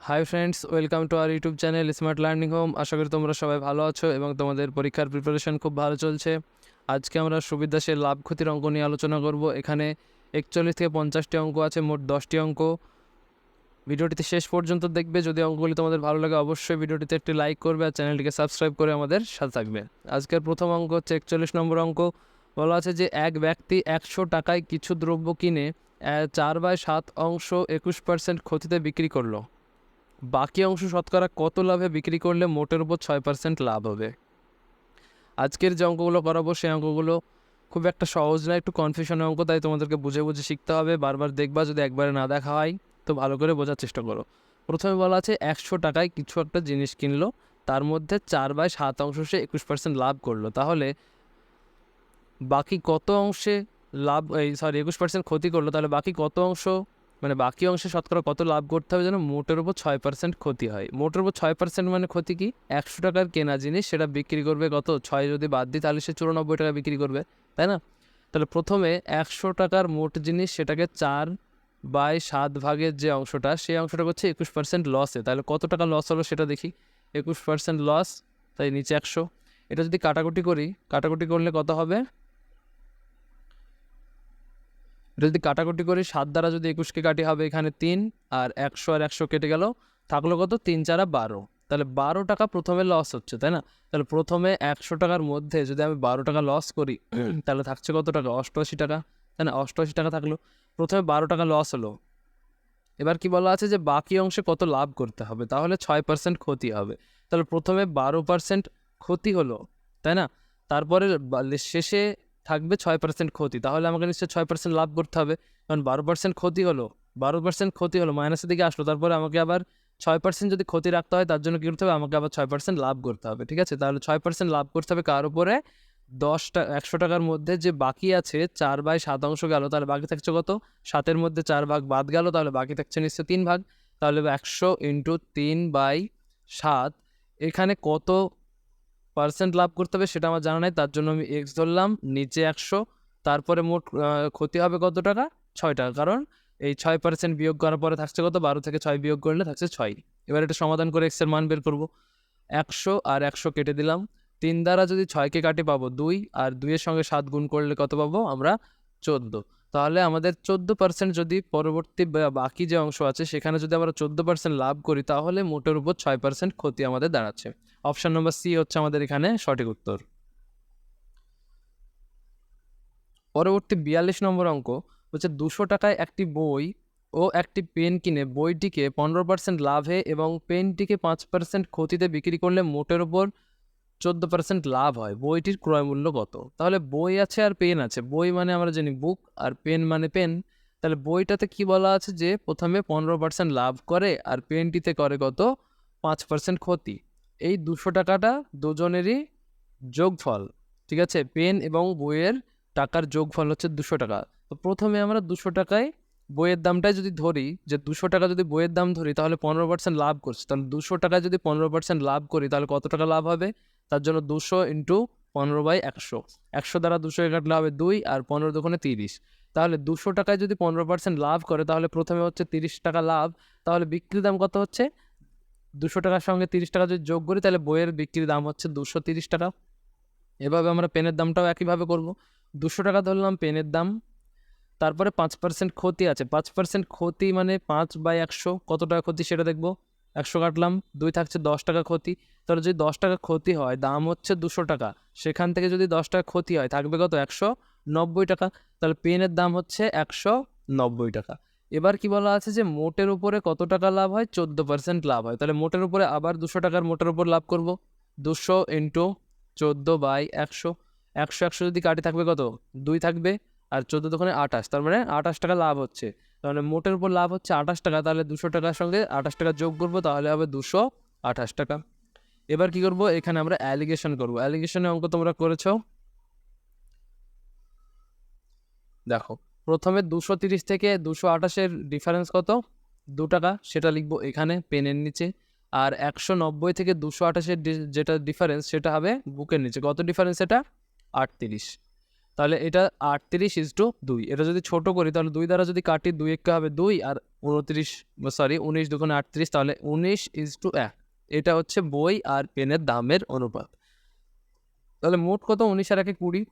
Hi friends welcome to our YouTube channel smart learning home আশা করি তোমরা সবাই ভালো আছো এবং তোমাদের পরীক্ষার প্রিপারেশন খুব ভালো চলছে। আজকে আমরা সুবিধাসের লাভ ক্ষতির অঙ্ক নিয়ে আলোচনা করব। এখানে একচল্লিশ থেকে পঞ্চাশটি অঙ্ক আছে, মোট দশটি অঙ্ক। ভিডিওটিতে শেষ পর্যন্ত দেখবে। যদি অঙ্কগুলি তোমাদের ভালো লাগে, অবশ্যই ভিডিওটিতে একটি লাইক করবে আর চ্যানেলটিকে সাবস্ক্রাইব করে আমাদের সাথে থাকবে। আজকের প্রথম অঙ্ক হচ্ছে একচল্লিশ নম্বর অঙ্ক। বলা আছে যে এক ব্যক্তি একশো টাকায় কিছু দ্রব্য কিনে চার বাই সাত অংশ একুশ পার্সেন্ট ক্ষতিতে বিক্রি করল। বাকি অংশ শতকরা কত লাভে বিক্রি করলে মোটের উপর ছয় পার্সেন্ট লাভ হবে? আজকের যে অঙ্কগুলো করাবো সেই অঙ্কগুলো খুব একটা সহজ না, একটু কনফিউশনের অঙ্ক, তাই তোমাদেরকে বুঝে বুঝে শিখতে হবে। বারবার দেখবা যদি একবারে না দেখা হয়, তো ভালো করে বোঝার চেষ্টা করো। প্রথমে বলা আছে, একশো টাকায় কিছু একটা জিনিস কিনলো, তার মধ্যে চার বাই সাত অংশ সে একুশ পার্সেন্ট লাভ করল। তাহলে বাকি কত অংশে লাভ, এই সরি একুশ পার্সেন্ট ক্ষতি করল, তাহলে বাকি কত অংশ মানে বাকি অংশে শতকরা কত লাভ করতে হবে যেন মোটের উপর ছয় পার্সেন্ট ক্ষতি হয়? মোটের উপর ছয় পার্সেন্ট মানে ক্ষতি কি? একশো টাকার কেনা জিনিস, সেটা বিক্রি করবে কত? ছয় যদি বাদ দিই, তাহলে সে চুরানব্বই টাকা বিক্রি করবে, তাই না? তাহলে প্রথমে একশো টাকার মোট জিনিস সেটাকে চার বাই সাত ভাগের যে অংশটা, সেই অংশটা হচ্ছে একুশ পার্সেন্ট লসে তাহলে কত টাকা লস হলো সেটা দেখি। একুশ পার্সেন্ট লস তাই নিচে একশো। এটা যদি কাটাকুটি করি, কাটাকুটি করলে কত হবে? এটা যদি কাটাকুটি করি, সাত দ্বারা যদি একুশকে কাটি হবে এখানে তিন, আর একশো আর একশো কেটে গেল, থাকল কত? তিন চারা বারো। তাহলে বারো টাকা প্রথমে লস হচ্ছে, তাই না? তাহলে প্রথমে একশো টাকার মধ্যে যদি আমি বারো টাকা লস করি, তাহলে থাকছে কত টাকা? অষ্টআশি টাকা, তাই না? অষ্টআশি টাকা থাকল। প্রথমে বারো টাকা লস হলো। এবার কি বলা আছে যে বাকি অংশে কত লাভ করতে হবে? তাহলে ছয় পার্সেন্ট ক্ষতি হবে। তাহলে প্রথমে বারো পার্সেন্ট ক্ষতি হলো, তাই না? তারপরে শেষে থাকবে ছয় পার্সেন্ট ক্ষতি। তাহলে আমাকে নিশ্চয়ই ছয় পার্সেন্ট লাভ করতে হবে। কারণ বারো পার্সেন্ট ক্ষতি হলো, বারো পার্সেন্ট ক্ষতি হলো মাইনাসের দিকে আসলো, তারপরে আমাকে আবার ছয় পার্সেন্ট যদি ক্ষতি রাখতে হয়, তার জন্য কী করতে হবে? আমাকে আবার ছয় পার্সেন্ট লাভ করতে হবে, ঠিক আছে? তাহলে ছয় পার্সেন্ট লাভ করতে হবে কার উপরে? দশ টাকা একশো টাকার মধ্যে যে বাকি আছে, চার বাই সাত অংশ গেল, তাহলে বাকি থাকছে কত? সাতের মধ্যে চার ভাগ বাদ গেল, তাহলে বাকি থাকছে নিশ্চয় তিন ভাগ। তাহলে একশো ইন্টু তিন বাই সাত, এখানে কত পার্সেন্ট লাভ করতে হবে, সেটা আমার জানা নাই, তার জন্য আমি এক্স ধরলাম, নিচে একশো, তারপরে মোট ক্ষতি হবে কত টাকা? ছয় টাকা, কারণ এই ছয় পার্সেন্ট বিয়োগ করার পরে থাকছে কত? বারো থেকে ছয় বিয়োগ করলে থাকছে ছয়। এবার এটা সমাধান করে এক্সের মান বের করব। একশো আর একশো কেটে দিলাম। তিন দ্বারা যদি ছয়কে কাটে পাবো দুই, আর দুইয়ের সঙ্গে সাত গুণ করলে কত পাবো? আমরা চোদ্দ। তাহলে আমাদের চোদ্দ পার্সেন্ট যদি পরবর্তী বাকি যে অংশ আছে, সেখানে যদি আমরা চোদ্দ পার্সেন্ট লাভ করি, তাহলে মোটের উপর ছয় পার্সেন্ট ক্ষতি আমাদের দাঁড়াচ্ছে। অপশন নম্বর সি হচ্ছে আমাদের এখানে সঠিক উত্তর। পরবর্তী বিয়াল্লিশ নম্বর অঙ্ক হচ্ছে দুশো টাকায় একটি বই ও একটি পেন কিনে বইটিকে পনেরো পার্সেন্ট লাভে এবং পেনটিকে পাঁচ পার্সেন্ট ক্ষতিতে বিক্রি করলে মোটের ওপর চোদ্দ পার্সেন্ট লাভ হয়, বইটির ক্রয় মূল্য কত? তাহলে বই আছে আর পেন আছে। বই মানে আমরা জানি বুক আর পেন মানে পেন। তাহলে বইটাতে কি বলা আছে যে প্রথমে পনেরো পার্সেন্ট লাভ করে আর পেনটিতে করে কত? পাঁচ পার্সেন্ট ক্ষতি। এই দুশো টাকাটা দুজনেরই যোগফল, ঠিক আছে? পেন এবং বইয়ের টাকার যোগফল হচ্ছে দুশো টাকা। তো প্রথমে আমরা দুশো টাকায় বইয়ের দামটাই যদি ধরি, যে দুশো টাকা যদি বইয়ের দাম ধরি, তাহলে পনেরো পার্সেন্ট লাভ করছে। তাহলে দুশো টাকায় যদি পনেরো পার্সেন্ট লাভ করি, তাহলে কত টাকা লাভ হবে? তার জন্য দুশো ইন্টু পনেরো বাই একশো। একশো দ্বারা দুশো কাটলে হবে দুই আর পনেরো দোকানে তিরিশ। তাহলে দুশো টাকায় যদি পনেরো পার্সেন্ট লাভ করে, তাহলে প্রথমে হচ্ছে তিরিশ টাকা লাভ, তাহলে বিক্রির দাম কত হচ্ছে? দুশো টাকার সঙ্গে তিরিশ টাকা যদি যোগ করি, তাহলে বইয়ের বিক্রির দাম হচ্ছে দুশো তিরিশ টাকা। এভাবে আমরা পেনের দামটাও একইভাবে করব। দুশো টাকা ধরলাম পেনের দাম, তারপরে পাঁচ পার্সেন্ট ক্ষতি আছে। পাঁচ পার্সেন্ট ক্ষতি মানে পাঁচ বাই একশো, কত টাকা ক্ষতি সেটা দেখব। একশো কাটলাম, দুই থাকছে দশ টাকা ক্ষতি। তাহলে যদি দশ টাকা ক্ষতি হয়, দাম হচ্ছে দুশো টাকা। সেখান থেকে যদি দশ টাকা ক্ষতি হয়, থাকবে কত? একশো নব্বই টাকা। তাহলে পেনের দাম হচ্ছে একশো নব্বই টাকা। এবার কি বলা আছে যে, মোটের উপরে কত টাকা লাভ হয়? চোদ্দ পার্সেন্ট লাভ হয়। তাহলে মোটের উপরে আবার দুশো টাকার মোটের উপর লাভ করব। দুশো ইন্টু চোদ্দ বাই একশো। একশো একশো যদি কাটি থাকবে কত? দুই থাকবে। আর চোদ্দ দোকানে আঠাশ। তার মানে আঠাশ টাকা লাভ হচ্ছে। তাহলে মোটের উপর লাভ হচ্ছে আঠাশ টাকা, তাহলে দুশো টাকার সঙ্গে আঠাশ টাকা যোগ করব, তাহলে হবে দুশো আঠাশ টাকা। এবার কি করব? এখানে আমরা অ্যালিগেশন করব। অ্যালিগেশনের অঙ্ক তোমরা করেছ? দেখো, প্রথমে দুশো তিরিশ থেকে দুশো আঠাশের ডিফারেন্স কত? দু টাকা, সেটা লিখব এখানে, পেনের নিচে। আর একশো নব্বই থেকে দুশো আঠাশের যেটা ডিফারেন্স সেটা হবে বুকের নিচে। কত ডিফারেন্স এটা? আটত্রিশ। তাহলে এটা আটত্রিশ ইজ টু দুই। এটা যদি ছোট করি, তাহলে দুই দ্বারা যদি কাটি দুই একে হবে দুই, আর উনত্রিশ সরি উনিশ দুগুণে আটত্রিশ, তাহলে উনিশ ইজ টু এক। এটা হচ্ছে বই আর পেনের দামের অনুপাত। তাহলে মোট কত? উনিশ আর একে কুড়ি।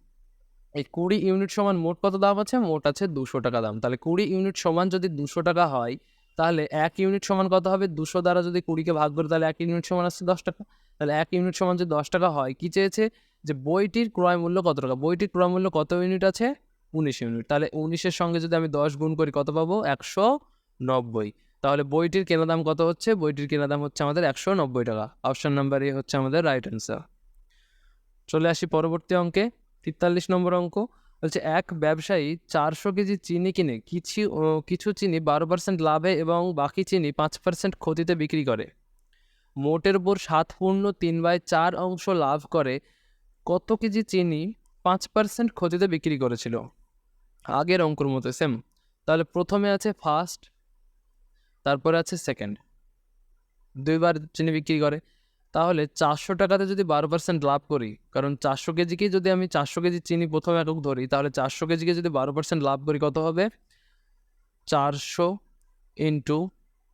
এই কুড়ি ইউনিট সমান মোট কত দাম আছে? মোট আছে দুশো টাকা দাম। তাহলে কুড়ি ইউনিট সমান যদি দুশো টাকা হয়, তাহলে এক ইউনিট সমান কত হবে? দুশো দ্বারা যদি কুড়িকে ভাগ করে, তাহলে এক ইউনিট সমান আসছে দশ টাকা। তাহলে এক ইউনিট সমান যদি দশ টাকা হয়, কী চেয়েছে? যে বইটির ক্রয় মূল্য কত টাকা? বইটির ক্রয় মূল্য কত ইউনিট আছে? উনিশ ইউনিট। তাহলে উনিশের সঙ্গে যদি আমি দশ গুণ করি, কত পাবো? একশো নব্বই। তাহলে বইটির কেনা দাম কত হচ্ছে? বইটির কেনা দাম হচ্ছে আমাদের একশো নব্বই টাকা। অপশন নাম্বার এ হচ্ছে আমাদের রাইট অ্যান্সার চলে আসি পরবর্তী অঙ্কে। তেতাল্লিশ নম্বর অঙ্ক। বলছে, এক ব্যবসায়ী চারশো কেজি চিনি কিনে কিছু কিছু চিনি বারো পার্সেন্ট লাভে এবং বাকি চিনি পাঁচ পার্সেন্ট ক্ষতিতে বিক্রি করে। মোটের উপর সাত পূর্ণ তিন বাই চার অংশ লাভ করে কত কেজি চিনি পাঁচ পার্সেন্ট ক্ষতিতে বিক্রি করেছিল? আগের অঙ্কর মতো, সেম। তাহলে প্রথমে আছে ফার্স্ট তারপরে আছে সেকেন্ড দুইবার চিনি বিক্রি করে। তাহলে চারশো টাকাতে যদি বারো পার্সেন্ট লাভ করি, কারণ চারশো কেজিকেই যদি আমি চারশো কেজি চিনি প্রথম একক ধরি, তাহলে চারশো কেজিকে যদি বারো পার্সেন্ট লাভ করি, কত হবে? চারশো ইন্টু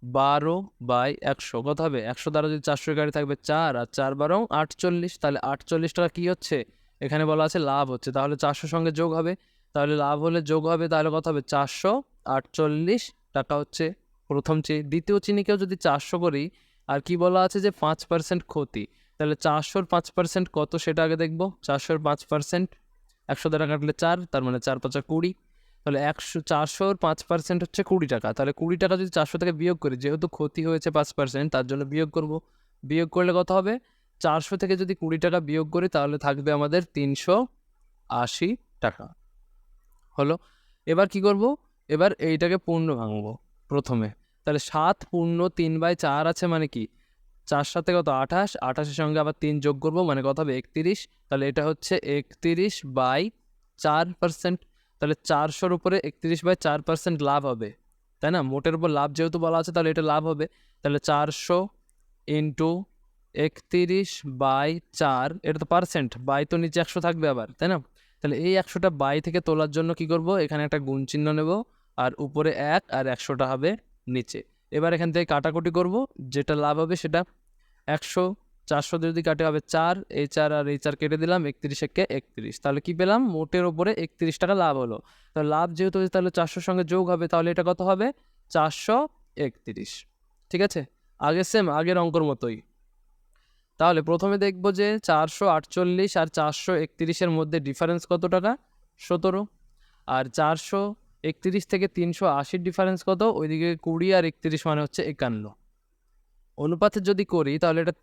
বারো বাই একশো। কত হবে? একশো দ্বারা যদি চারশো গাড়ি থাকবে চার, আর চার বারো, আটচল্লিশ, তাহলে আটচল্লিশ টাকা কী হচ্ছে? এখানে বলা আছে লাভ হচ্ছে। তাহলে চারশোর সঙ্গে যোগ হবে। তাহলে লাভ হলে যোগ হবে, তাহলে কত হবে? চারশো, আটচল্লিশ টাকা হচ্ছে প্রথম চি দ্বিতীয় চিনিকেও যদি চারশো করি, আর কি বলা আছে যে পাঁচ পার্সেন্ট ক্ষতি, তাহলে চারশোর পাঁচ পার্সেন্ট কত সেটা আগে দেখব? চারশোর পাঁচ পার্সেন্ট একশো টাকা কাটলে চার, তার মানে চার পাঁচা কুড়ি। তাহলে একশো চারশোর পাঁচ পার্সেন্ট হচ্ছে কুড়ি টাকা। তাহলে কুড়ি টাকা যদি চারশো থেকে বিয়োগ করি, যেহেতু ক্ষতি হয়েছে পাঁচ পার্সেন্ট তার জন্য বিয়োগ করব। বিয়োগ করলে কত হবে? চারশো থেকে যদি কুড়ি টাকা বিয়োগ করি, তাহলে থাকবে আমাদের তিনশো আশি টাকা। হলো? এবার কি করব? এবার এইটাকে পূর্ণ ভাঙবো প্রথমে। তাহলে সাত পূর্ণ তিন বাই চার আছে মানে কি? চার সাথে কত? আঠাশ। আঠাশের সঙ্গে আবার তিন যোগ করব মানে কত হবে? একতিরিশ। তাহলে এটা হচ্ছে একতিরিশ বাই চার পার্সেন্ট তাহলে চারশোর উপরে একত্রিশ বাই চার পার্সেন্ট লাভ হবে। তাই না? মোটের উপর লাভ যেহেতু বলা আছে, তাহলে এটা লাভ হবে। তাহলে চারশো ইন্টু একত্রিশ বাই চার, এটা তো পার্সেন্ট বাই তো নিচে একশো থাকবে আবার, তাই না? তাহলে এই একশোটা বাই থেকে তোলার জন্য কি করব? এখানে একটা গুণ চিহ্ন নেব, আর উপরে এক আর একশোটা হবে নিচে। এবার এখান থেকে কাটাকুটি করব, যেটা লাভ হবে সেটা একশো চারশো যদি কাটে হবে চার, এই চার আর এই চার কেটে দিলাম, একত্রিশ একে একত্রিশ। তাহলে কি পেলাম? মোটের ওপরে একত্রিশ টাকা লাভ হলো। তাহলে লাভ যেহেতু তাহলে চারশোর সঙ্গে যোগ হবে, তাহলে এটা কত হবে? চারশো একত্রিশ। ঠিক আছে? আগে সেম আগের অঙ্কর মতোই। তাহলে প্রথমে দেখব যে চারশো আটচল্লিশ আর চারশো একত্রিশের মধ্যে ডিফারেন্স কত টাকা? সতেরো। আর চারশো একত্রিশ থেকে তিনশো আশির ডিফারেন্স কত? ওইদিকে কুড়ি আর একত্রিশ মানে হচ্ছে একান্ন। অনুপাতে যদি করি, তাহলে এটা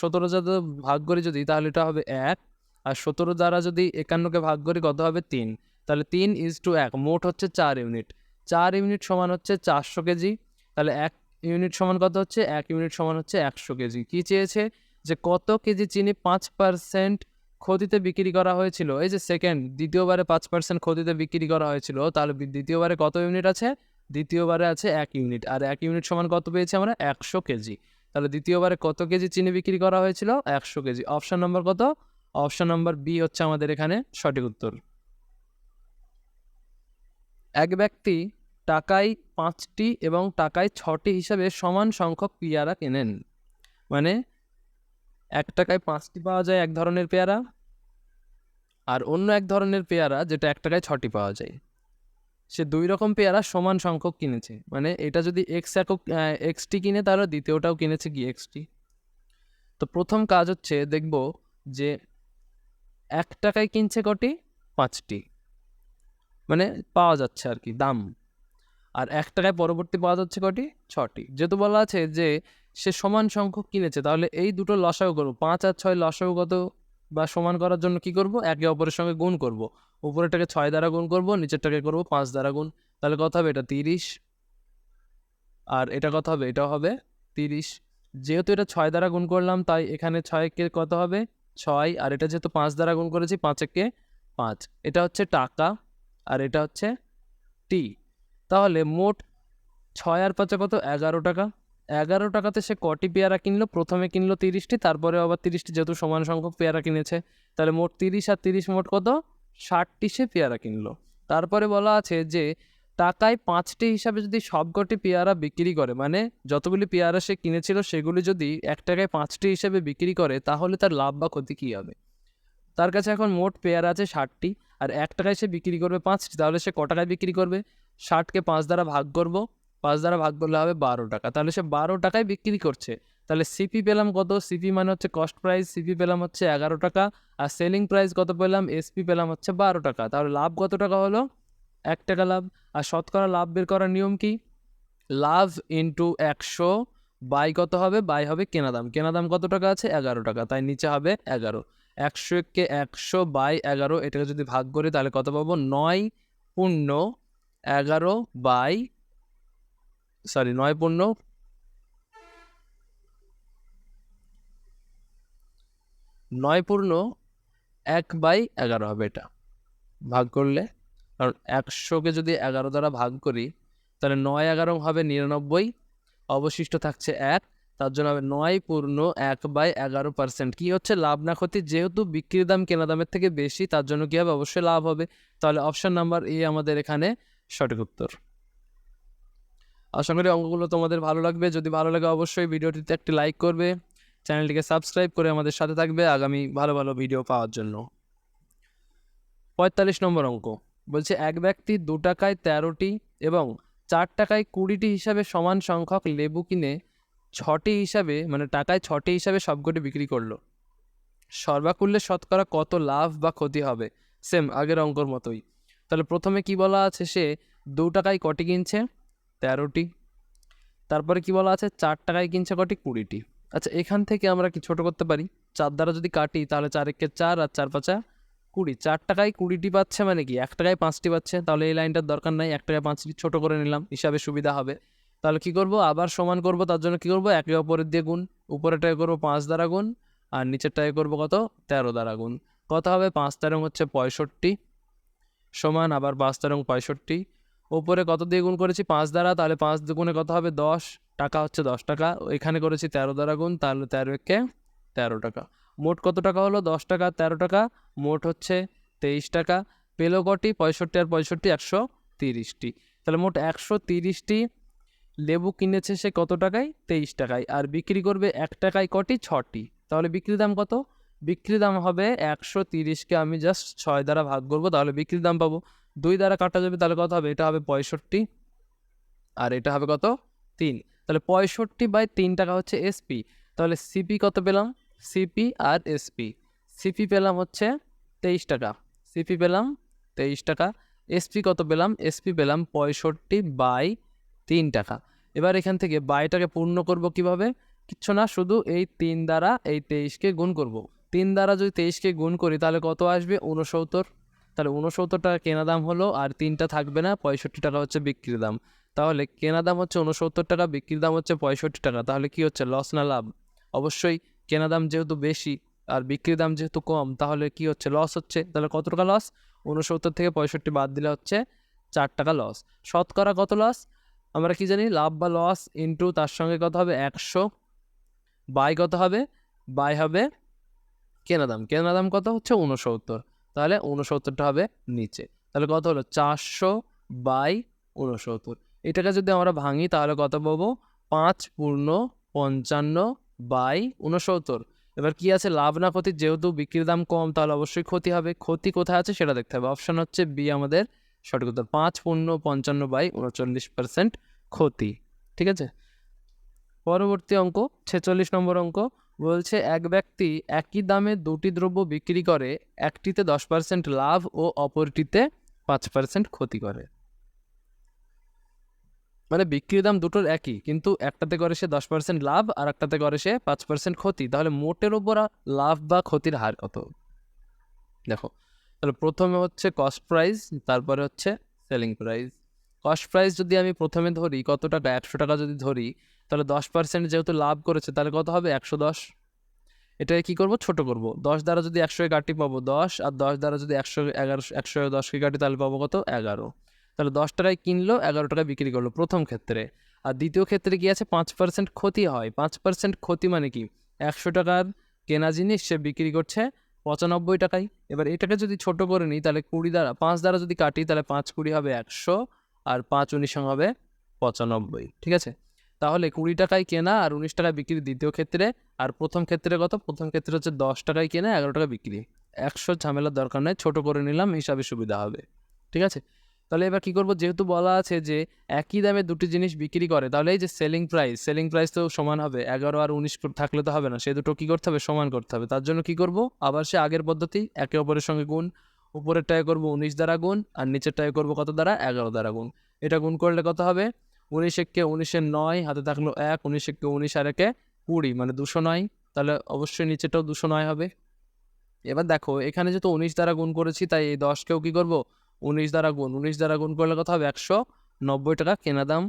সতেরো দ্বারা ভাগ করি যদি, তাহলে এটা হবে এক। আর সতেরো দ্বারা যদি একান্নকে ভাগ করি, কত হবে? তিন। তাহলে তিন ইজ টু এক, মোট হচ্ছে চার ইউনিট চার ইউনিট সমান হচ্ছে চারশো কেজি। তাহলে এক ইউনিট সমান কত হচ্ছে? এক ইউনিট সমান হচ্ছে একশো কেজি। কী চেয়েছে? যে কত কেজি চিনি পাঁচ পার্সেন্ট ক্ষতিতে বিক্রি করা হয়েছিল? এই যে সেকেন্ড দ্বিতীয়বারে পাঁচ পার্সেন্ট ক্ষতিতে বিক্রি করা হয়েছিল, তাহলে দ্বিতীয়বারে কত ইউনিট আছে? দ্বিতীয়বারে আছে এক ইউনিট আর এক ইউনিট সমান কত পেয়েছি আমরা? একশো কেজি। তাহলে দ্বিতীয়বারে কত কেজি চিনি বিক্রি করা হয়েছিল? একশো কেজি। অপশান নম্বর কত? অপশান নম্বর বি হচ্ছে আমাদের এখানে সঠিক উত্তর। এক ব্যক্তি টাকায় পাঁচটি এবং টাকায় ছটি হিসাবে সমান সংখ্যক পেয়ারা কেনেন? মানে এক টাকায় পাঁচটি পাওয়া যায় এক ধরনের পেয়ারা, আর অন্য এক ধরনের পেয়ারা যেটা এক টাকায় ছটি পাওয়া যায়। সে দুই রকম পেয়ারা সমান সংখ্যক কিনেছে। মানে এটা যদি এক্স একক এক্সটি কিনে, তাহলে দ্বিতীয়টাও কিনেছে কি এক্সটি তো প্রথম কাজ হচ্ছে দেখব যে এক টাকায় কিনছে কটি? পাঁচটি। মানে পাওয়া যাচ্ছে আর কি, দাম। আর এক টাকায় পরবর্তী পাওয়া যাচ্ছে কটি? ছটি। যেহেতু বলা আছে যে সে সমান সংখ্যক কিনেছে, তাহলে এই দুটো লসাগু করব। পাঁচ আর ছয় লসাগু কত? বা সমান করার জন্য কি করব? একে অপরের সঙ্গে গুণ করব। উপরেরটাকে ছয় দ্বারা গুণ করব, নিচেরটাকে করব পাঁচ দ্বারা গুণ। তাহলে কত হবে? এটা তিরিশ। আর এটা কত হবে? এটা হবে তিরিশ। যেহেতু এটা ছয় দ্বারা গুণ করলাম, তাই এখানে ছয়কে কত হবে? ছয়। আর এটা যেহেতু পাঁচ দ্বারা গুণ করেছি পাঁচেকে পাঁচ। এটা হচ্ছে টাকা। আর এটা হচ্ছে টি। তাহলে মোট ছয় আর পাঁচে কত? এগারো টাকা। এগারো টাকাতে সে কটি পেয়ারা কিনলো, প্রথমে কিনলো তিরিশটি, তারপরে আবার তিরিশটি, যেহেতু সমান সংখ্যক পেয়ারা কিনেছে, তাহলে মোট তিরিশ আর তিরিশ মোট কত? ষাটটি সে পেয়ারা কিনলো। তারপরে বলা আছে যে, টাকায় পাঁচটি হিসাবে যদি সবকটি পেয়ারা বিক্রি করে মানে যতগুলি পেয়ারা সে কিনেছিল, সেগুলি যদি এক টাকায় পাঁচটি হিসাবে বিক্রি করে, তাহলে তার লাভ বা ক্ষতি কী হবে? তার কাছে এখন মোট পেয়ারা আছে ষাটটি, আর এক টাকায় সে বিক্রি করবে পাঁচটি, তাহলে সে ক টাকায় বিক্রি করবে? ষাটকে পাঁচ দ্বারা ভাগ করব পাঁচ দ্বারা ভাগ করলে হবে বারো টাকা। তাহলে সে বারো টাকায় বিক্রি করছে। তাহলে সিপি পেলাম কত? সিপি মানে হচ্ছে কস্ট প্রাইস সিপি পেলাম হচ্ছে এগারো টাকা আর সেলিং প্রাইস কত পেলাম? এসপি পেলাম হচ্ছে বারো টাকা। তাহলে লাভ কত টাকা হলো? এক টাকা লাভ। আর শতকরা লাভ বের করার নিয়ম কি? লাভ ইন্টু একশো বাই কত হবে? বাই হবে কেনা দাম কেনা দাম কত টাকা আছে? এগারো টাকা। তাই নিচে হবে এগারো। একশো কে একশো বাই এগারো। এটাকে যদি ভাগ করি তাহলে কত পাবো? নয় পূর্ণ এগারো বাই সরি নয় পূর্ণ। নয় পূর্ণ, এক বাই এগারো হবে এটা। ভাগ করলে, কারণ একশোকে যদি এগারো দ্বারা ভাগ করি, তাহলে নয় এগারো হবে নিরানব্বই। অবশিষ্ট থাকছে এক, তার জন্য হবে নয় পূর্ণ, এক বাই এগারো পার্সেন্ট। কী হচ্ছে? লাভ না ক্ষতি, যেহেতু বিক্রির দাম কেনা দামের থেকে বেশি, তার জন্য কী হবে? অবশ্যই লাভ হবে। তাহলে অপশান নাম্বার এ আমাদের এখানে সঠিক উত্তর। আশা করি অঙ্কগুলো তোমাদের ভালো লাগবে। যদি ভালো লাগে অবশ্যই ভিডিওটিতে একটি লাইক করবে। চ্যানেলটিকে সাবস্ক্রাইব করে আমাদের সাথে থাকবে আগামী ভালো ভালো ভিডিও পাওয়ার জন্য। পঁয়তাল্লিশ নম্বর অঙ্ক। বলছে, এক ব্যক্তি দু টাকায় তেরোটি এবং চার টাকায় কুড়িটি হিসাবে সমান সংখ্যক লেবু কিনে ছটি হিসাবে মানে টাকায় ছটি হিসাবে সবকটি বিক্রি করল। সর্বাকুল্যে শতকরা কত লাভ বা ক্ষতি হবে? সেম আগের অঙ্কর মতোই। তাহলে প্রথমে কি বলা আছে সে? দু টাকায় কটি কিনছে? তেরোটি। তারপরে কি বলা আছে? চার টাকায় কিনছে কটি? কুড়িটি। আচ্ছা এখান থেকে আমরা কি ছোট করতে পারি? চার দ্বারা যদি কাটি, তাহলে চার একে চার আর চার পাঁচা কুড়ি। চার টাকায় কুড়িটি পাচ্ছে মানে কি? এক টাকায় পাঁচটি পাচ্ছে। তাহলে এই লাইনটার দরকার নাই। এক টাকায় পাঁচটি ছোট করে নিলাম। হিসাবে সুবিধা হবে। তাহলে কি করব? আবার সমান করব। তার জন্য কি করব? একে অপরের দিয়ে গুণ। উপরেটায় করব পাঁচ দ্বারা গুণ। আর নিচেরটায় করব কত? তেরো দ্বারা গুণ। কত হবে? পাঁচ তেরো হচ্ছে পঁয়ষট্টি। সমান আবার পাঁচ তেরো পঁয়ষট্টি। ওপরে কত দিয়ে গুণ করেছি? পাঁচ দ্বারা, তাহলে পাঁচ গুণে কত হবে? দশ। টাকা হচ্ছে দশ টাকা। এখানে করেছি তেরো দ্বারা গুণ, তাহলে তেরো একে তেরো টাকা। মোট কত টাকা হলো? দশ টাকা, তেরো টাকা। মোট হচ্ছে তেইশ টাকা। পেল কটি? পঁয়ষট্টি আর পঁয়ষট্টি একশো তিরিশটি। তাহলে মোট একশো তিরিশটি লেবু কিনেছে সে কত টাকায়? তেইশ টাকায়। আর বিক্রি করবে এক টাকায় কটি? ছটি। তাহলে বিক্রি দাম কত? বিক্রি দাম হবে একশো তিরিশকে আমি জাস্ট ছয় দ্বারা ভাগ করব, তাহলে বিক্রির দাম পাবো। দুই দ্বারা কাটা যাবে, তাহলে কত হবে? এটা হবে পঁয়ষট্টি। আর এটা হবে কত? তিন। তাহলে পঁয়ষট্টি বাই তিন টাকা হচ্ছে এসপি তাহলে সিপি কত পেলাম? সিপি আর এসপি সিপি পেলাম হচ্ছে তেইশ টাকা। সিপি পেলাম তেইশ টাকা। এসপি কত পেলাম? এসপি পেলাম পঁয়ষট্টি বাই তিন টাকা। এবার এখান থেকে বাইটাকে পূর্ণ করব কীভাবে? কিচ্ছু না, শুধু এই তিন দ্বারা এই তেইশকে গুণ করব। তিন দ্বারা যদি তেইশকে গুণ করি, তাহলে কত আসবে? উনসত্তর তাহলে উনসত্তর টাকা কেনা দাম হলো আর তিনটা থাকবে না, পঁয়ষট্টি টাকা হচ্ছে বিক্রির দাম। তাহলে কেনা দাম হচ্ছে উনসত্তর টাকা, বিক্রির দাম হচ্ছে পঁয়ষট্টি টাকা। তাহলে কি হচ্ছে? লস না লাভ? অবশ্যই কেনা দাম যেহেতু বেশি আর বিক্রির দাম যেহেতু কম, তাহলে কি হচ্ছে? লস হচ্ছে। তাহলে কত টাকা লস? উনসত্তর থেকে পঁয়ষট্টি বাদ দিলে হচ্ছে চার টাকা লস। শতকরা কত লস? আমরা কি জানি? লাভ বা লস ইন্টু তার সঙ্গে কত হবে? একশো। বাই কত হবে? বাই হবে কেনা দাম। কেনা দাম কত হচ্ছে? উনসত্তর তাহলে উনসত্তরটা হবে নিচে। তাহলে কত হলো? চারশো বাই উনসত্তর এটাকে যদি আমরা ভাঙি, তাহলে কত পাবো? পাঁচ পূর্ণ পঞ্চান্ন বাই উনসত্তর এবার কি আছে? লাভ না ক্ষতি, যেহেতু বিক্রির দাম কম, তাহলে অবশ্যই ক্ষতি হবে। ক্ষতি কোথায় আছে? সেটা দেখতে হবে। অপশান হচ্ছে বি, আমাদের সঠিক উত্তর। পাঁচ পূর্ণ পঞ্চান্ন বাই উনচল্লিশ পার্সেন্ট ক্ষতি। ঠিক আছে? পরবর্তী অঙ্ক, ছেচল্লিশ নম্বর অঙ্ক। বলছে, এক ব্যক্তি একই দামে দুটি দ্রব্য বিক্রি করে, একটিতে দশ পার্সেন্ট লাভ ও অপরটিতে পাঁচ পার্সেন্ট ক্ষতি করে। মানে বিক্রির দাম দুটোর একই, কিন্তু একটাতে করে সে দশ পার্সেন্ট লাভ আর একটাতে করে সে পাঁচ পার্সেন্ট ক্ষতি। তাহলে মোটের ওপর লাভ বা ক্ষতির হার কত? দেখো, তাহলে প্রথমে হচ্ছে কস্ট প্রাইস তারপরে হচ্ছে সেলিং প্রাইস কস্ট প্রাইস যদি আমি প্রথমে ধরি কত টাকা একশো টাকা যদি ধরি তাহলে দশ পার্সেন্ট যেহেতু লাভ করেছে, তাহলে কত হবে? একশো দশ। এটাকে কী করব? ছোটো করব। দশ দ্বারা যদি একশো কাটি পাবো দশ, আর দশ দ্বারা যদি একশো এগারো, একশো দশকে কাটি তাহলে পাবো কত? এগারো। তাহলে দশ টাকায় কিনলো, এগারো টাকায় বিক্রি করল প্রথম ক্ষেত্রে। আর দ্বিতীয় ক্ষেত্রে কি আছে? পাঁচ পার্সেন্ট ক্ষতি হয়। পাঁচ পার্সেন্ট ক্ষতি মানে কি? একশো টাকার কেনা জিনিস সে বিক্রি করছে পঁচানব্বই টাকায়। এবার এটাকে যদি ছোট করে নিই, তাহলে কুড়ি দ্বারা, পাঁচ দ্বারা যদি কাটি, তাহলে পাঁচ কুড়ি হবে একশো, আর পাঁচ উনিশ হবে পঁচানব্বই। ঠিক আছে? তাহলে কুড়ি টাকায় কেনা আর উনিশ টাকায় বিক্রি দ্বিতীয় ক্ষেত্রে আর প্রথম ক্ষেত্রে কত? প্রথম ক্ষেত্রে হচ্ছে দশ টাকায় কেনা, এগারো টাকা বিক্রি। একশো ঝামেলার দরকার নেই, ছোটো করে নিলাম, হিসাবে সুবিধা হবে। ঠিক আছে? তাহলে এবার কী করব? যেহেতু বলা আছে যে একই দামে দুটি জিনিস বিক্রি করে, তাহলে এই যে সেলিং প্রাইস সেলিং প্রাইস তো সমান হবে। এগারো আর উনিশ থাকলে তো হবে না, সে দুটো কী করতে হবে? সমান করতে হবে। তার জন্য কি করব? আবার সে আগের পদ্ধতি, একে অপরের সঙ্গে গুণ উপরের উপরেরটায় করব উনিশ দ্বারা গুণ, আর নিচের নিচেরটায় করব কত দ্বারা? এগারো দ্বারা গুণ। এটা গুণ করলে কত হবে? উনিশ একে উনিশের নয়, হাতে থাকল এক, উনিশ একে উনিশ আর একে কুড়ি মানে দুশো নয়। তাহলে অবশ্যই নিচেটাও দুশো নয় হবে। এবার দেখো, এখানে যেহেতু উনিশ দ্বারা গুণ করেছি, তাই এই দশকেও কী করব? উনিশ দ্বারা গুণ। উনিশ দ্বারা গুণ করলে কত হবে? একশো নব্বই টাকা কেনা দাম।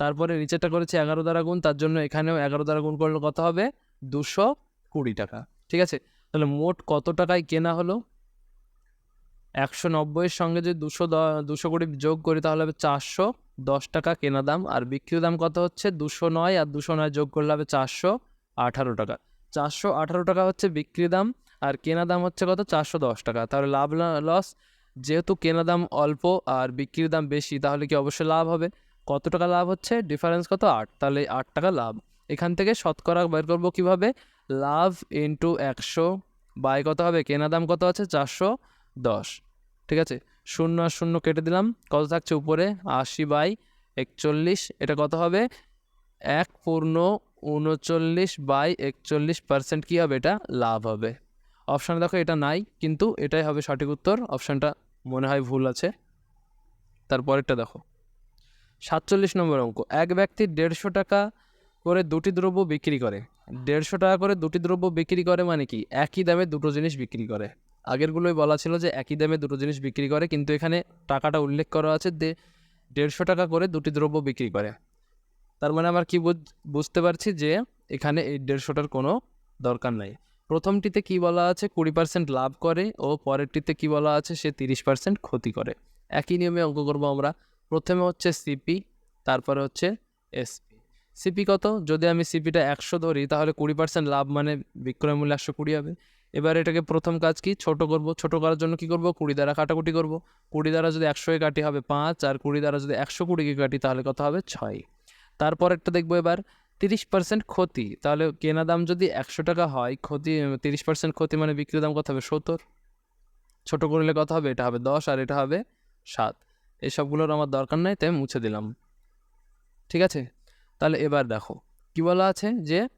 তারপরে নিচেটা করেছি এগারো দ্বারা গুণ, তার জন্য এখানেও এগারো দ্বারা গুণ করলে কত হবে? দুশো কুড়ি টাকা। ঠিক আছে? তাহলে মোট কত টাকায় কেনা হলো? একশো নব্বইয়ের সঙ্গে যদি দুশো দুশো কুড়ি যোগ করি, তাহলে হবে চারশো দশ টাকা কেনা দাম, আর বিক্রি দাম কত হচ্ছে? দুশো নয়, আর দুশো নয় যোগ করলে হবে চারশো আঠারো টাকা। চারশো আঠারো টাকা হচ্ছে বিক্রি দাম, আর কেনা দাম হচ্ছে কত? চারশো দশ টাকা। তাহলে লাভ লস। যেহেতু কেনা দাম অল্প আর বিক্রির দাম বেশি, তাহলে কি অবশ্যই লাভ হবে? কত টাকা লাভ হচ্ছে? ডিফারেন্স কত? আট। তাহলে আট টাকা লাভ। এখান থেকে শতকরা বের করব কীভাবে? লাভ ইন্টু একশো বাই কত হবে? কেনা দাম কত আছে? চারশো দশ। ঠিক আছে? শূন্য আর শূন্য কেটে দিলাম। কত থাকছে উপরে? আশি বাই একচল্লিশ। এটা কত হবে? এক পূর্ণ উনচল্লিশ বাই একচল্লিশ পার্সেন্ট কী হবে এটা? লাভ হবে। অপশানে দেখো, এটা নাই, কিন্তু এটাই হবে সঠিক উত্তর। অপশানটা মনে হয় ভুল আছে। তারপরেরটা দেখো। সাতচল্লিশ নম্বর অঙ্ক। এক ব্যক্তি দেড়শো টাকা করে দুটি দ্রব্য বিক্রি করে। দেড়শো টাকা করে দুটি দ্রব্য বিক্রি করে মানে কি? একই দামে দুটো জিনিস বিক্রি করে। আগেরগুলোই বলা ছিল যে একই দামে দুটো জিনিস বিক্রি করে, কিন্তু এখানে টাকাটা উল্লেখ করা আছে যে দেড়শো টাকা করে দুটি দ্রব্য বিক্রি করে। তার মানে আমার কি বুঝতে পারছি যে এখানে এই দেড়শোটার কোনো দরকার নাই। প্রথমটিতে কি বলা আছে? কুড়ি পার্সেন্ট লাভ করে ও পরেরটিতে কি বলা আছে? সে তিরিশ পার্সেন্ট ক্ষতি করে। একই নিয়মে অঙ্ক করব আমরা। প্রথমে হচ্ছে সিপি তারপরে হচ্ছে এসপি সিপি কত? যদি আমি সিপিটা একশো ধরি, তাহলে কুড়ি পার্সেন্ট লাভ মানে বিক্রয় মূল্য একশো কুড়ি হবে। এবার এটাকে প্রথম কাজ কি? ছোট করব। ছোট করার জন্য কি করব? কুড়ি দ্বারা কাটাকুটি করব। কুড়ি দ্বারা যদি একশোয় কাটি হবে পাঁচ, আর কুড়ি দ্বারা যদি একশো কুড়িকে কাটি, তাহলে কত হবে? ছয়। তারপর একটা দেখব এবার। তিরিশ পার্সেন্ট ক্ষতি। তাহলে কেনা দাম যদি একশো টাকা হয়, ক্ষতি, তিরিশ পার্সেন্ট ক্ষতি মানে বিক্রি দাম কত হবে? সত্তর। ছোটো করলে কত হবে? এটা হবে দশ, আর এটা হবে সাত। এসবগুলোর আমার দরকার নাই, তাই মুছে দিলাম। ঠিক আছে? তাহলে এবার দেখো। কি বলা আছে? যে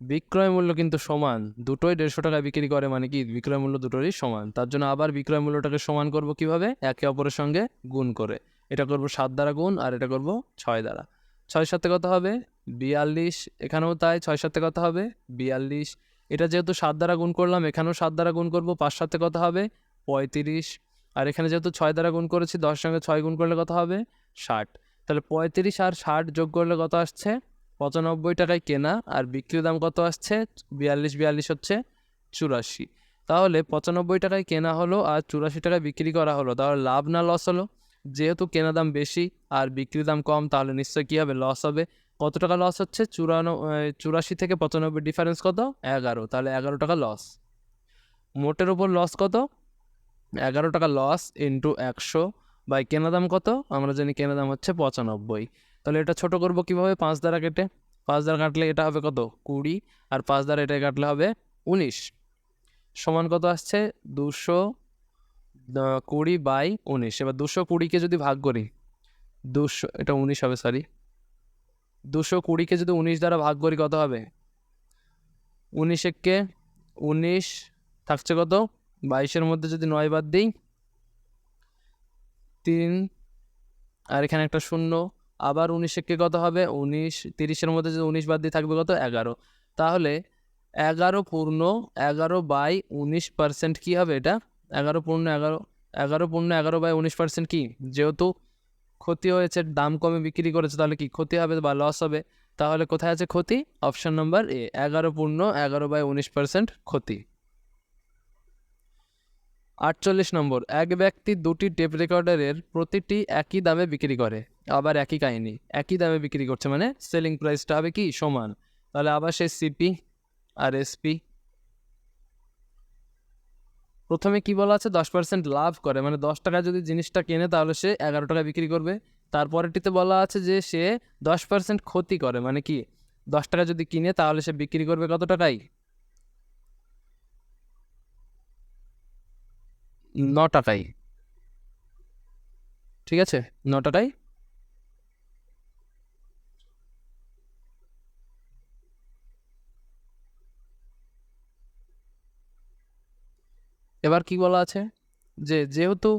বিক্রয় মূল্য কিন্তু সমান। দুটোই দেড়শো টাকা বিক্রি করে মানে কি? বিক্রয় মূল্য দুটোরই সমান। তার জন্য আবার বিক্রয় মূল্যটাকে সমান করব কীভাবে? একে অপরের সঙ্গে গুণ করে। এটা করব সাত দ্বারা গুণ আর এটা করব ছয় দ্বারা। ছয় সাথে কত হবে? বিয়াল্লিশ। এখানেও তাই ছয় সাথে কত হবে? বিয়াল্লিশ। এটা যেহেতু সাত দ্বারা গুণ করলাম, এখানেও সাত দ্বারা গুণ করব। পাঁচ সাথে কত হবে? পঁয়ত্রিশ। আর এখানে যেহেতু ছয় দ্বারা গুণ করেছি দশ সঙ্গে ছয় গুণ করলে কত হবে? ষাট। তাহলে পঁয়ত্রিশ আর ষাট যোগ করলে কত আসছে? পঁচানব্বই টাকায় কেনা আর বিক্রির দাম কত আসছে? বিয়াল্লিশ বিয়াল্লিশ হচ্ছে চুরাশি। তাহলে পঁচানব্বই টাকায় কেনা হলো আর চুরাশি টাকায় বিক্রি করা হলো, তাহলে লাভ না লস হলো? যেহেতু কেনা দাম বেশি আর বিক্রির দাম কম, তাহলে নিশ্চয়ই কী হবে? লস হবে। কত টাকা লস হচ্ছে? চুরানো চুরাশি থেকে পঁচানব্বই ডিফারেন্স কত? এগারো। তাহলে এগারো টাকা লস মোটের ওপর লস কত? এগারো টাকা লস ইন্টু একশো। বাই কেনা দাম কত? আমরা জানি কেনা দাম হচ্ছে পঁচানব্বই। তাহলে এটা ছোট করব কীভাবে? পাঁচ দ্বারা কেটে, পাঁচ দ্বারা কাটলে এটা হবে কত? কুড়ি, আর পাঁচ দ্বারা এটা কাটলে হবে উনিশ। সমান কত আসছে? দুশো কুড়ি বাই উনিশ। এবার দুশো কুড়িকে যদি ভাগ করি, দুশো, এটা উনিশ হবে সরি দুশো কুড়িকে যদি উনিশ দ্বারা ভাগ করি, কত হবে? উনিশ এককে উনিশ থাকছে কত? বাইশের মধ্যে যদি নয় বাদ দিই, তিন, আর এখানে একটা শূন্য। আবার উনিশ এককে কত হবে? উনিশ, তিরিশের মধ্যে যদি উনিশ বাদ দিয়ে থাকবে কত? এগারো। তাহলে এগারো পূর্ণ এগারো বাই উনিশ পার্সেন্ট কী হবে এটা? এগারো পূর্ণ এগারো এগারো পূর্ণ এগারো বাই উনিশ পার্সেন্ট কী? যেহেতু ক্ষতি হয়েছে, দাম কমে বিক্রি করেছে, তাহলে কি ক্ষতি হবে বা লস হবে? তাহলে কোথায় আছে ক্ষতি? অপশান নাম্বার এ এগারো পূর্ণ এগারো বাই উনিশ পার্সেন্ট ক্ষতি। আটচল্লিশ নম্বর, এক ব্যক্তি দুটি টেপ রেকর্ডারের প্রতিটি একই দামে বিক্রি করে। আবার একই কাহিনি, একই দামে বিক্রি করছে মানে সেলিং প্রাইসটা হবে কি সমান। তাহলে আবার সে সিপি আর এসপি প্রথমে কি বলা আছে? দশ পার্সেন্ট লাভ করে মানে দশ টাকায় যদি জিনিসটা কেনে তাহলে সে এগারো টাকা বিক্রি করবে। তারপরেরটিতে বলা আছে যে সে দশ পার্সেন্ট ক্ষতি করে মানে কি দশ টাকা যদি কিনে তাহলে সে বিক্রি করবে কত টাকায়? ন টাকায়। ঠিক আছে? ন এবার কি বলা আছে? যে যেহেতু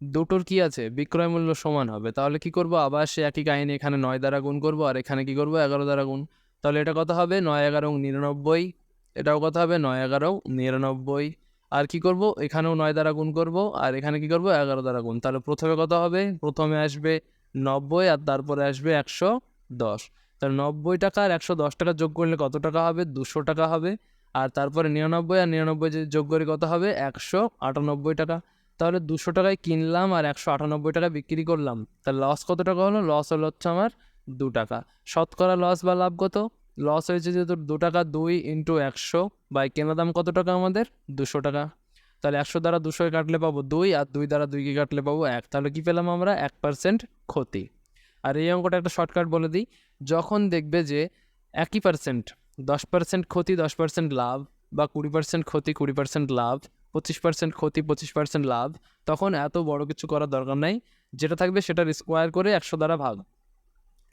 দুটোর কি আছে? বিক্রয় মূল্য সমান হবে। তাহলে কি করব? আবার সে একই কাহিনী এখানে নয় দ্বারা গুণ করব, আর এখানে কি করব? এগারো দ্বারা গুণ। তাহলে এটা কত হবে? নয় এগারো নিরানব্বই। এটাও কত হবে? নয় এগারো নিরানব্বই। আর কি করব? এখানেও নয় দ্বারা গুণ করব, আর এখানে কি করব? এগারো দ্বারা গুণ। তাহলে প্রথমে কত হবে? প্রথমে আসবে নব্বই, আর তারপরে আসবে একশো দশ। তাহলে নব্বই টাকা আর একশো দশ টাকা যোগ করলে কত টাকা হবে? দুশো টাকা হবে। আর তারপরে নিরানব্বই আর নিরানব্বই যদি যোগ করে কত হবে? একশো আটানব্বই টাকা। তাহলে দুশো টাকায় কিনলাম আর একশো আটানব্বই টাকা বিক্রি করলাম। তাহলে লস কত টাকা হলো? লস হলো হচ্ছে আমার দু টাকা। শতকরা লস বা লাভ কত? লস হয়েছে যেহেতু দু টাকা দুই ইন্টু একশো বাই কেনা দাম কত টাকা আমাদের? দুশো টাকা। তাহলে একশো দ্বারা দুশো কাটলে পাবো দুই আর দুই দ্বারা দুইকে কাটলে পাবো এক। তাহলে কি পেলাম আমরা? এক পার্সেন্ট ক্ষতি। আর এই অঙ্কটা একটা শর্টকাট বলে দিই। যখন দেখবে যে একই পার্সেন্ট দশ পার্সেন্ট ক্ষতি, দশ পার্সেন্ট লাভ বা কুড়ি পার্সেন্ট ক্ষতি, কুড়ি পার্সেন্ট লাভ, পঁচিশ পার্সেন্ট ক্ষতি, পঁচিশ পার্সেন্ট লাভ, তখন এত বড় কিছু করার দরকার নাই। যেটা থাকবে সেটার স্কোয়ার করে একশো দ্বারা ভাগ।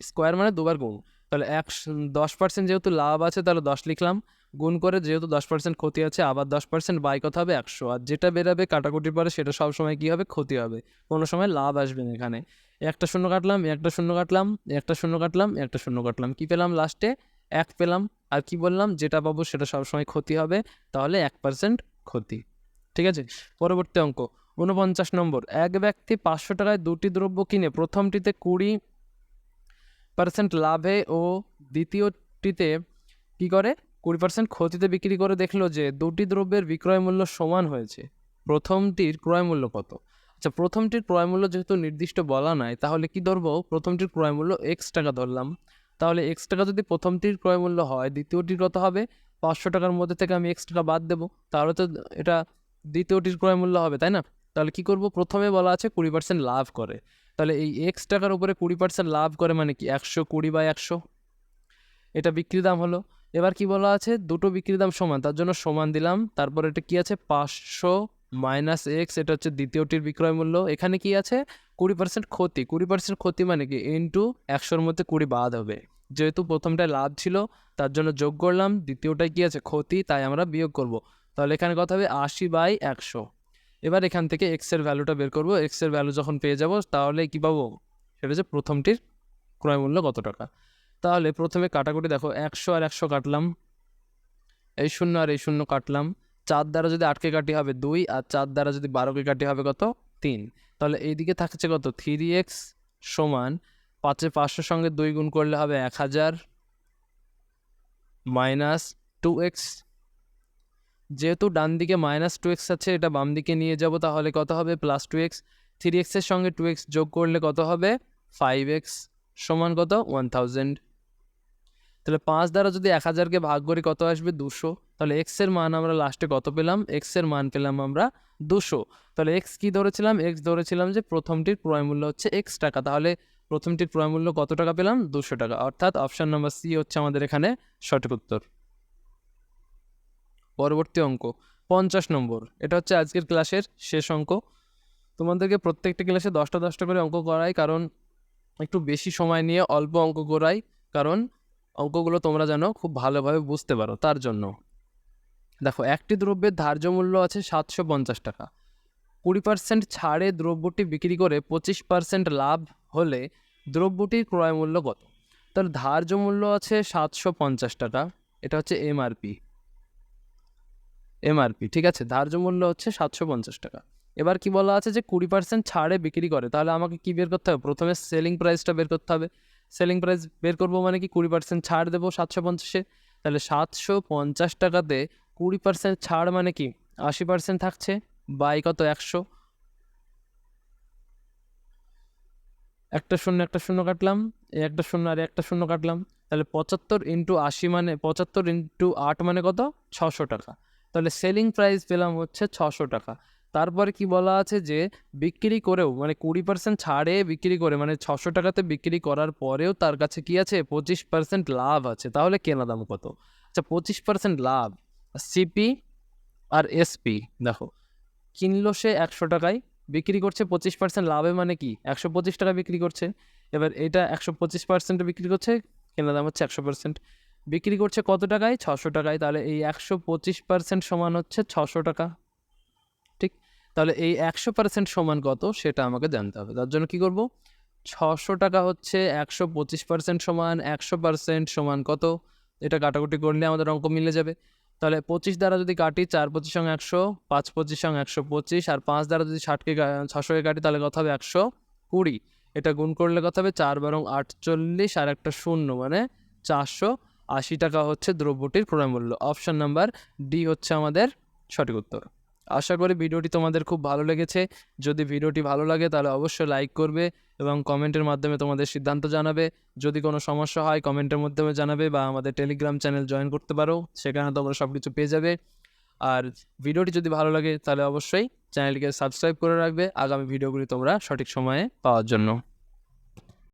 স্কোয়ার মানে দুবার গুণ। তাহলে এক দশ পার্সেন্ট যেহেতু লাভ আছে, তাহলে দশ লিখলাম। গুণ করে যেহেতু দশ পার্সেন্ট ক্ষতি আছে, আবার দশ পার্সেন্ট বাই কত হবে একশো। আর যেটা বেরাবে কাটাকুটির পরে, সেটা সব সময় কী হবে? ক্ষতি হবে। কোনো সময় লাভ আসবে না এখানে। একটা শূন্য কাটলাম, একটা শূন্য কাটলাম, একটা শূন্য কাটলাম, একটা শূন্য কাটলাম। কী পেলাম লাস্টে এক পেলাম। আর কি বললাম? যেটা পাবো সেটা সবসময় ক্ষতি হবে। তাহলে এক পার্সেন্ট ক্ষতি। ঠিক আছে? পরবর্তী অঙ্ক। উনপঞ্চাশ নম্বর। এক ব্যক্তি পাঁচশো টাকায় দুটি দ্রব্য কিনে প্রথমটিতে কুড়ি পার্সেন্ট লাভে ও দ্বিতীয়টিতে কি করে? কুড়ি পার্সেন্ট ক্ষতিতে বিক্রি করে দেখল যে দুটি দ্রব্যের বিক্রয় মূল্য সমান হয়েছে। প্রথমটির ক্রয় মূল্য কত? আচ্ছা প্রথমটির ক্রয় মূল্য যেহেতু নির্দিষ্ট বলা নাই, তাহলে কি ধরবো? প্রথমটির ক্রয় মূল্য এক্স টাকা ধরলাম। তাহলে এক্স টাকা যদি প্রথমটির ক্রয় মূল্য হয় দ্বিতীয়টির কত হবে? পাঁচশো টাকার মধ্যে থেকে আমি এক্স টাকা বাদ দেবো। তাহলে তো এটা দ্বিতীয়টির ক্রয় মূল্য হবে, তাই না? তাহলে কি করব? প্রথমে বলা আছে কুড়ি পার্সেন্ট লাভ করে। তাহলে এই এক্স টাকার উপরে কুড়ি পার্সেন্ট লাভ করে মানে কি? একশো কুড়ি বা একশো। এটা বিক্রি দাম হলো। এবার কি বলা আছে? দুটো বিক্রি দাম সমান, তার জন্য সমান দিলাম। তারপর এটা কি আছে? পাঁচশো মাইনাস এক্স এটা হচ্ছে দ্বিতীয়টির বিক্রয় মূল্য। এখানে কি আছে? কুড়ি পার্সেন্ট ক্ষতি। কুড়ি পার্সেন্ট ক্ষতি মানে কি? ইন্টু একশোর মধ্যে কুড়ি বাদ হবে। যেহেতু প্রথমটায় লাভ ছিল, তার জন্য যোগ করলাম, দ্বিতীয়টায় কি আছে? ক্ষতি, তাই আমরা বিয়োগ করব। তাহলে এখানে কথা হবে আশি বাই একশো। এবার এখান থেকে এক্সের ভ্যালুটা বের করব। এক্সের ভ্যালু যখন পেয়ে যাব, তাহলে কি পাবো? সেটা হচ্ছে প্রথমটির ক্রয় মূল্য কত টাকা? তাহলে প্রথমে কাটাকুটি দেখো, একশো আর একশো কাটলাম। এই শূন্য আর এই শূন্য কাটলাম। চার দ্বারা যদি আটকে কাটি হবে দুই, আর চার দ্বারা যদি বারোকে কাটি হবে কত? তিন। তাহলে এইদিকে থাকছে কত? থ্রি এক্স সমান পাঁচে পাঁচশোর সঙ্গে দুই গুণ করলে হবে এক হাজার মাইনাস টু এক্স। যেহেতু ডান দিকে মাইনাস টু এক্স আছে, এটা বাম দিকে নিয়ে যাব, তাহলে কত হবে? Plus two x. থ্রি এক্সের সঙ্গে টু এক্স যোগ করলে কত হবে? ফাইভ এক্স সমান কত? One thousand. তাহলে পাঁচ দ্বারা যদি এক হাজারকে ভাগ করি, কত আসবে? দুশো। তাহলে এক্সের মান আমরা লাস্টে কত পেলাম? এক্সের মান পেলাম আমরা দুশো। তাহলে এক্স কি ধরেছিলাম? এক্স ধরেছিলাম যে প্রথমটির ক্রয় মূল্য হচ্ছে এক্স টাকা। তাহলে প্রথমটির ক্রয় মূল্য কত টাকা পেলাম? দুশো টাকা। অর্থাৎ অপশান নাম্বার সি হচ্ছে আমাদের এখানে সঠিক উত্তর। পরবর্তী অঙ্ক, পঞ্চাশ নম্বর। এটা হচ্ছে আজকের ক্লাসের শেষ অঙ্ক। তোমাদেরকে প্রত্যেকটা ক্লাসে দশটা দশটা করে অঙ্ক করাই, কারণ একটু বেশি সময় নিয়ে অল্প অঙ্ক করাই, কারণ অঙ্কগুলো তোমরা যেন খুব ভালোভাবে বুঝতে পারো। তার জন্য। দেখো, একটি দ্রব্যের ধার্য মূল্য আছে সাতশো পঞ্চাশ টাকা। কুড়ি পার্সেন্ট ছাড়ে দ্রব্যটি বিক্রি করে পঁচিশ পার্সেন্ট লাভ হলে দ্রব্যটির ক্রয় মূল্য কত? তার ধার্য মূল্য আছে সাতশো পঞ্চাশ টাকা। এটা হচ্ছে এমআরপি এমআরপি ঠিক আছে? ধার্য মূল্য হচ্ছে সাতশো পঞ্চাশ টাকা। এবার কি বলা আছে যে কুড়ি পার্সেন্ট ছাড়ে বিক্রি করে, তাহলে আমাকে কি বের করতে হবে? প্রথমে সেলিং প্রাইসটা বের করতে হবে। সেলিং প্রাইস বের করব মানে কি কুড়ি পার্সেন্ট ছাড় দেবো সাতশো পঞ্চাশে? তাহলে সাতশো পঞ্চাশ টাকাতে কুড়ি পার্সেন্ট ছাড় মানে কি? আশি পার্সেন্ট থাকছে। বাই কত? একশো। একটা শূন্য একটা শূন্য কাটলাম। একটা শূন্য আর একটা শূন্য কাটলাম। তাহলে পঁচাত্তর ইন্টু আশি মানে পঁচাত্তর ইন্টু আট মানে কত? ছশো টাকা। তাহলে সেলিং প্রাইস পেলাম হচ্ছে ছশো টাকা। তারপরে কি বলা আছে যে, বিক্রি করেও মানে কুড়ি পার্সেন্ট ছাড়ে বিক্রি করে মানে ছশো টাকাতে বিক্রি করার পরেও তার কাছে কি আছে? পঁচিশ পার্সেন্ট লাভ আছে। তাহলে কেনা দাম কত? আচ্ছা পঁচিশ পার্সেন্ট লাভ। সিপি আর এসপি দেখো। কিনলো সে একশো টাকায়, বিক্রি করছে পঁচিশ পার্সেন্ট লাভে মানে কি? একশো পঁচিশ টাকা বিক্রি করছে। এবার এটা একশো পঁচিশ পার্সেন্টে বিক্রি করছে কেনা দাম হচ্ছে একশো পার্সেন্ট বিক্রি করছে কত টাকায়? ছশো টাকায়। তাহলে এই একশো পঁচিশ পার্সেন্ট সমান হচ্ছে ছশো টাকা। ঠিক? তাহলে এই একশো পার্সেন্ট সমান কত? সেটা আমাকে জানতে হবে। তার জন্য কী করব? ছশো টাকা হচ্ছে একশো পঁচিশ পার্সেন্ট সমান, একশো পার্সেন্ট সমান কত? এটা কাটাকুটি করলে আমাদের অঙ্ক মিলে যাবে। তাহলে পঁচিশ দ্বারা যদি কাটি, চার পঁচিশ সঙ্গে একশো, পাঁচ পঁচিশ সঙ্গে একশো পঁচিশ, আর পাঁচ দ্বারা যদি ষাটকে ছশোকে কাটি, তাহলে কথা হবে? একশো কুড়ি। এটা গুণ করলে কথা হবে? চার বারং আটচল্লিশ, আর একটা শূন্য মানে চারশো আশি টাকা হচ্ছে দ্রব্যটির প্রণামূল্য মূল্য অপশান নাম্বার ডি হচ্ছে আমাদের সঠিক উত্তর। আশা করি ভিডিওটি তোমাদের খুব ভালো লেগেছে। যদি ভিডিওটি ভালো লাগে তাহলে অবশ্যই লাইক করবে এবং কমেন্টের মাধ্যমে তোমাদের সিদ্ধান্ত জানাবে। যদি কোনো সমস্যা হয় কমেন্টের মাধ্যমে জানাবে বা আমাদের টেলিগ্রাম চ্যানেল জয়েন করতে পারো, সেখানে তোমরা সব কিছু পেয়ে যাবে। আর ভিডিওটি যদি ভালো লাগে তাহলে অবশ্যই চ্যানেলটিকে সাবস্ক্রাইব করে রাখবে। আগামী ভিডিওগুলি তোমরা সঠিক সময়ে পাওয়ার জন্য।